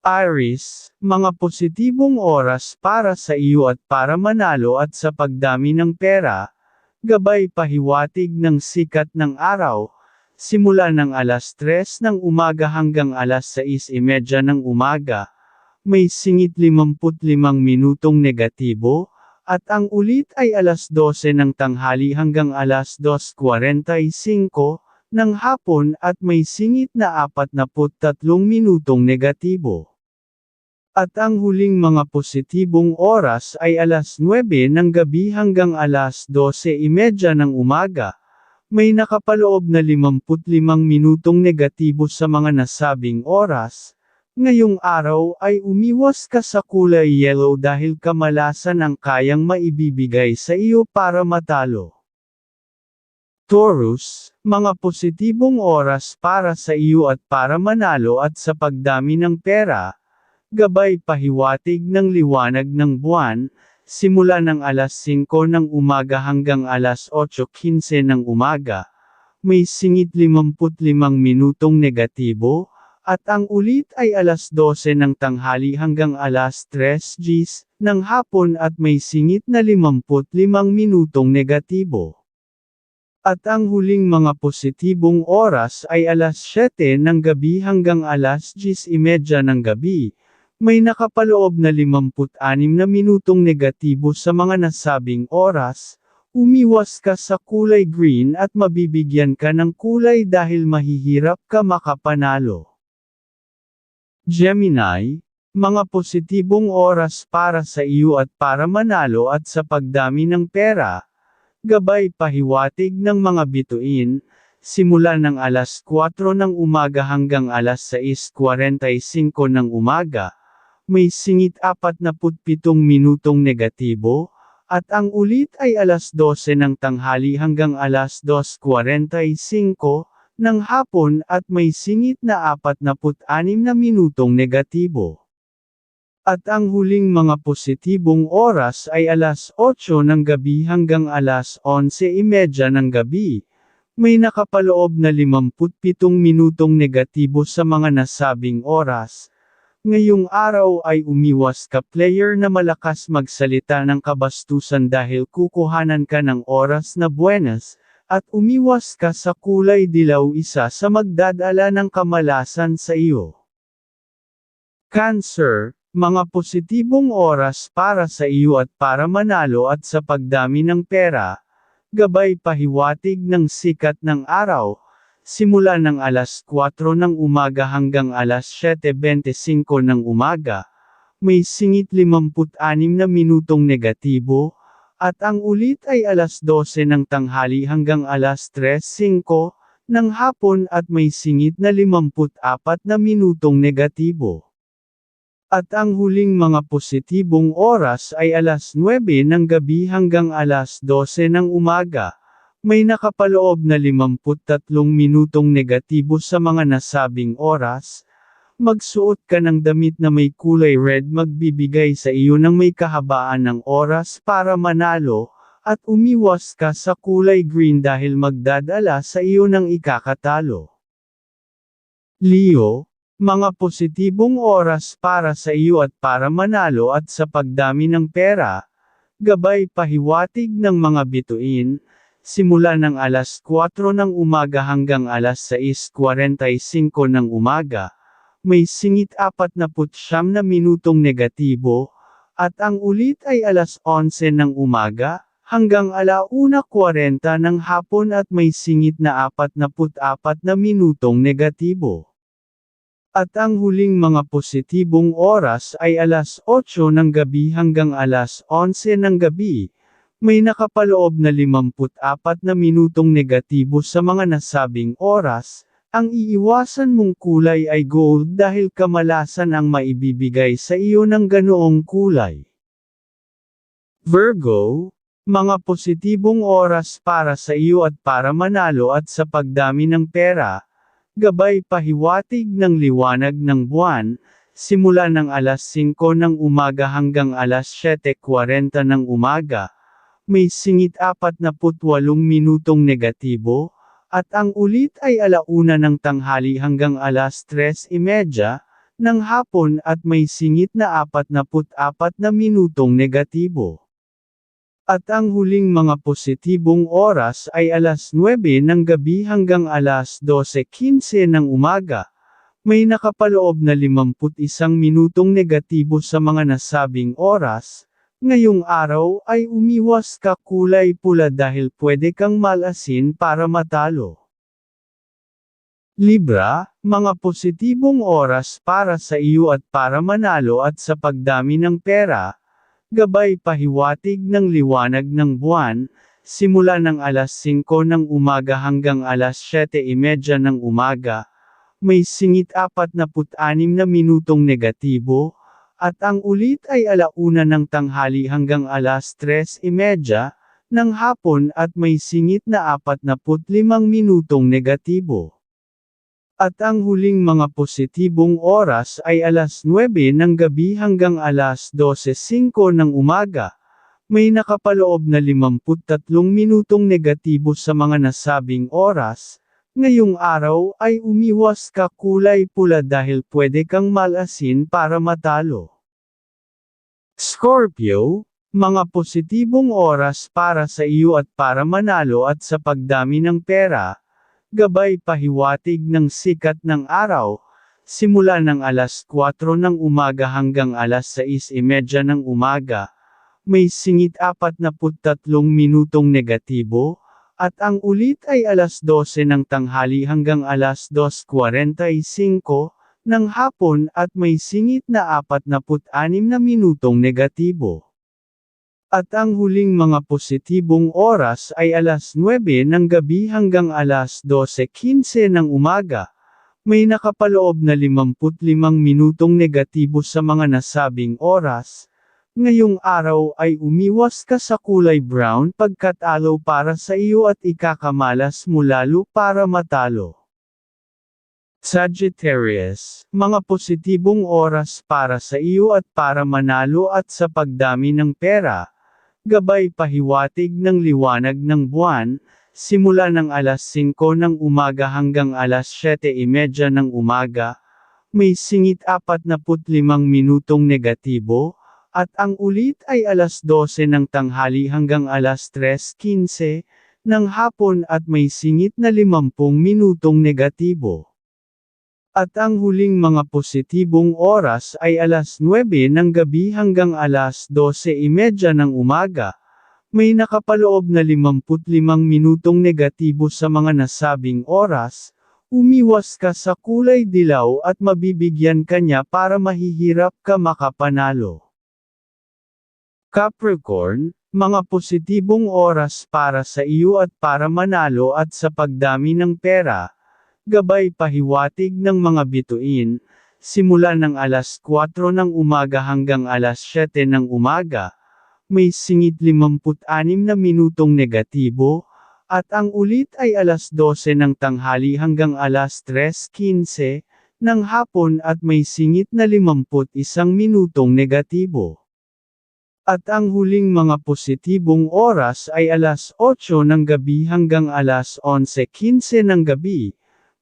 Iris, mga positibong oras para sa iyo at para manalo at sa pagdami ng pera, gabay pahiwatig ng sikat ng araw, simula ng alas 3 ng umaga hanggang alas 6.30 ng umaga, may singit 55 minutong negatibo, at ang ulit ay alas 12 ng tanghali hanggang alas 2.45 ng hapon at may singit na 43 minutong negatibo. At ang huling mga positibong oras ay alas 9 ng gabi hanggang alas 12.30 ng umaga. May nakapaloob na 55 minutong negatibo sa mga nasabing oras. Ngayong araw ay umiwas ka sa kulay yellow dahil kamalasan ang kayang maibibigay sa iyo para matalo. Taurus, mga positibong oras para sa iyo at para manalo at sa pagdami ng pera, gabay pahiwatig ng liwanag ng buwan, simula ng alas 5 ng umaga hanggang alas 8.15 ng umaga, may singit 55 minutong negatibo, at ang ulit ay alas 12 ng tanghali hanggang alas 3 Gs ng hapon at may singit na 55 minutong negatibo. At ang huling mga positibong oras ay alas 7 ng gabi hanggang alas 10.30 ng gabi, may nakapaloob na 56 na minutong negatibo sa mga nasabing oras, umiwas ka sa kulay green at mabibigyan ka ng kulay dahil mahihirap ka makapanalo. Gemini, mga positibong oras para sa iyo at para manalo at sa pagdami ng pera, gabay pahiwatig ng mga bituin, simula ng alas 4 ng umaga hanggang alas 6.45 ng umaga, may singit 47 minutong negatibo, at ang ulit ay alas 12 ng tanghali hanggang alas 2.45 ng hapon at may singit na 46 na minutong negatibo. At ang huling mga positibong oras ay alas 8 ng gabi hanggang alas 11.30 ng gabi. May nakapaloob na 57 minutong negatibo sa mga nasabing oras, Ngayong araw ay umiwas ka player na malakas magsalita ng kabastusan dahil kukuhanan ka ng oras na buenas, at umiwas ka sa kulay dilaw isa sa magdadala ng kamalasan sa iyo. Cancer, mga positibong oras para sa iyo at para manalo at sa pagdami ng pera, gabay pahiwatig ng sikat ng araw, simula ng alas 4 ng umaga hanggang alas 7.25 ng umaga, may singit 56 na minutong negatibo, at ang ulit ay alas 12 ng tanghali hanggang alas 3.05 ng hapon at may singit na 54 na minutong negatibo. At ang huling mga positibong oras ay alas 9 ng gabi hanggang alas 12 ng umaga, may nakapaloob na 53 minutong negatibo sa mga nasabing oras. Magsuot ka ng damit na may kulay red magbibigay sa iyo ng may kahabaan ng oras para manalo, at umiwas ka sa kulay green dahil magdadala sa iyo ng ikakatalo. Leo, mga positibong oras para sa iyo at para manalo at sa pagdami ng pera, gabay pahiwatig ng mga bituin, simula ng alas 4 ng umaga hanggang alas 6.45 ng umaga, may singit 49 na minutong negatibo, at ang ulit ay alas 11 ng umaga, hanggang alauna 40 ng hapon at may singit na 44 na minutong negatibo. At ang huling mga positibong oras ay alas 8 ng gabi hanggang alas 11 ng gabi, may nakapaloob na 54 na minutong negatibo sa mga nasabing oras, ang iiwasan mong kulay ay gold dahil kamalasan ang maibibigay sa iyo ng ganoong kulay. Virgo, mga positibong oras para sa iyo at para manalo at sa pagdami ng pera, gabay pahiwatig ng liwanag ng buwan, simula ng alas 5 ng umaga hanggang alas 7.40 ng umaga, may singit 48 minutong negatibo, at ang ulit ay alauna ng tanghali hanggang alas 3.30 ng hapon at may singit na 44 na minutong negatibo. At ang huling mga positibong oras ay alas 9 ng gabi hanggang alas 12.15 ng umaga. May nakapaloob na 51 minutong negatibo sa mga nasabing oras. Ngayong araw ay umiwas ka kulay pula dahil pwede kang malasin para matalo. Libra, mga positibong oras para sa iyo at para manalo at sa pagdami ng pera, gabay pahiwatig ng liwanag ng buwan, simula ng alas 5 ng umaga hanggang alas 7.30 ng umaga, may singit 46 na minutong negatibo, at ang ulit ay alauna ng tanghali hanggang alas 3.30 ng hapon at may singit na 45 minutong negatibo. At ang huling mga positibong oras ay alas 9 ng gabi hanggang alas 12.05 ng umaga. May nakapaloob na 53 minutong negatibo sa mga nasabing oras. Ngayong araw ay umiwas ka kulay pula dahil pwede kang malasin para matalo. Scorpio, mga positibong oras para sa iyo at para manalo at sa pagdami ng pera, gabay pahiwatig ng sikat ng araw, simula ng alas 4 ng umaga hanggang alas 6.30 ng umaga, may singit 43 minutong negatibo, at ang ulit ay alas 12 ng tanghali hanggang alas 2.45 ng hapon at may singit na 46 na minutong negatibo. At ang huling mga positibong oras ay alas 9 ng gabi hanggang alas 12.15 ng umaga. May nakapaloob na 55 minutong negatibo sa mga nasabing oras. Ngayong araw ay umiwas ka sa kulay brown pagkat alaw para sa iyo at ikakamalas mo lalo para matalo. Sagittarius, mga positibong oras para sa iyo at para manalo at sa pagdami ng pera, gabay pahiwatig ng liwanag ng buwan, simula ng alas 5 ng umaga hanggang alas 7.30 ng umaga, may singit 45 minutong negatibo, at ang ulit ay alas 12 ng tanghali hanggang alas 3.15 ng hapon at may singit na 50 minutong negatibo. At ang huling mga positibong oras ay alas 9 ng gabi hanggang alas 12.30 ng umaga. May nakapaloob na 55 minutong negatibo sa mga nasabing oras. Umiwas ka sa kulay dilaw at mabibigyan kanya para mahihirap ka makapanalo. Capricorn, mga positibong oras para sa iyo at para manalo at sa pagdami ng pera, gabay pahiwatig ng mga bituin, simula ng alas 4 ng umaga hanggang alas 7 ng umaga, may singit 56 na minutong negatibo, at ang ulit ay alas 12 ng tanghali hanggang alas 3.15 ng hapon at may singit na 51 minutong negatibo. At ang huling mga positibong oras ay alas 8 ng gabi hanggang alas 11.15 ng gabi,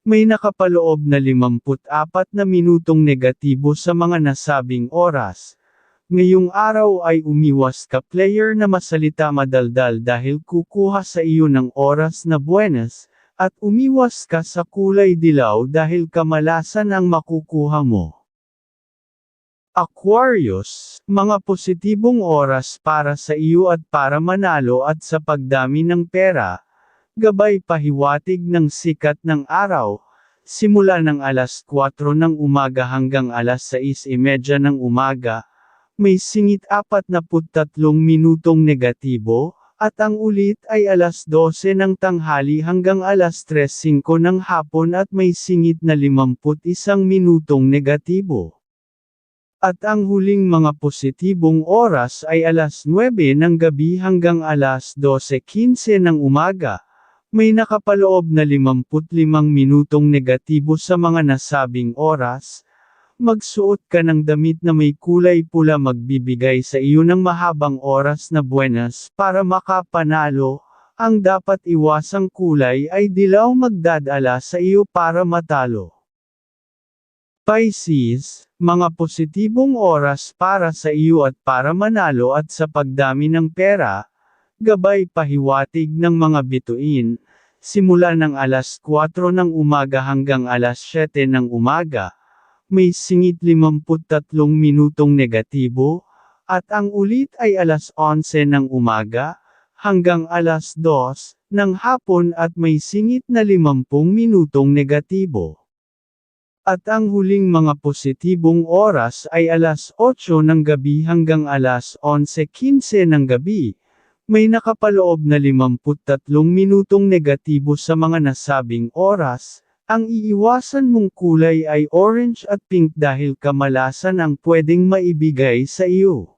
may nakapaloob na 54 na minutong negatibo sa mga nasabing oras. Ngayong araw ay umiwas ka player na masalita madaldal dahil kukuha sa iyo ng oras na buenas, at umiwas ka sa kulay dilaw dahil kamalasan ang makukuha mo. Aquarius, mga positibong oras para sa iyo at para manalo at sa pagdami ng pera, gabay pahiwatig ng sikat ng araw, simula ng alas 4 ng umaga hanggang alas 6.30 ng umaga, may singit 43 minutong negatibo, at ang ulit ay alas 12 ng tanghali hanggang alas 3.05 ng hapon at may singit na 51 minutong negatibo. At ang huling mga positibong oras ay alas 9 ng gabi hanggang alas 12.15 ng umaga, may nakapaloob na 55 minutong negatibo sa mga nasabing oras. Magsuot ka ng damit na may kulay pula magbibigay sa iyo ng mahabang oras na buenas para makapanalo. Ang dapat iwasang kulay ay dilaw magdadala sa iyo para matalo. Pisces, mga positibong oras para sa iyo at para manalo at sa pagdami ng pera, gabay pahiwatig ng mga bituin, simula ng alas 4 ng umaga hanggang alas 7 ng umaga, may singit 53 minutong negatibo, at ang ulit ay alas 11 ng umaga, hanggang alas 2 ng hapon at may singit na 50 minutong negatibo. At ang huling mga positibong oras ay alas 8 ng gabi hanggang alas 11.15 ng gabi. May nakapaloob na 53 minutong negatibo sa mga nasabing oras. Ang iiwasan mong kulay ay orange at pink dahil kamalasan ang pwedeng maibigay sa iyo.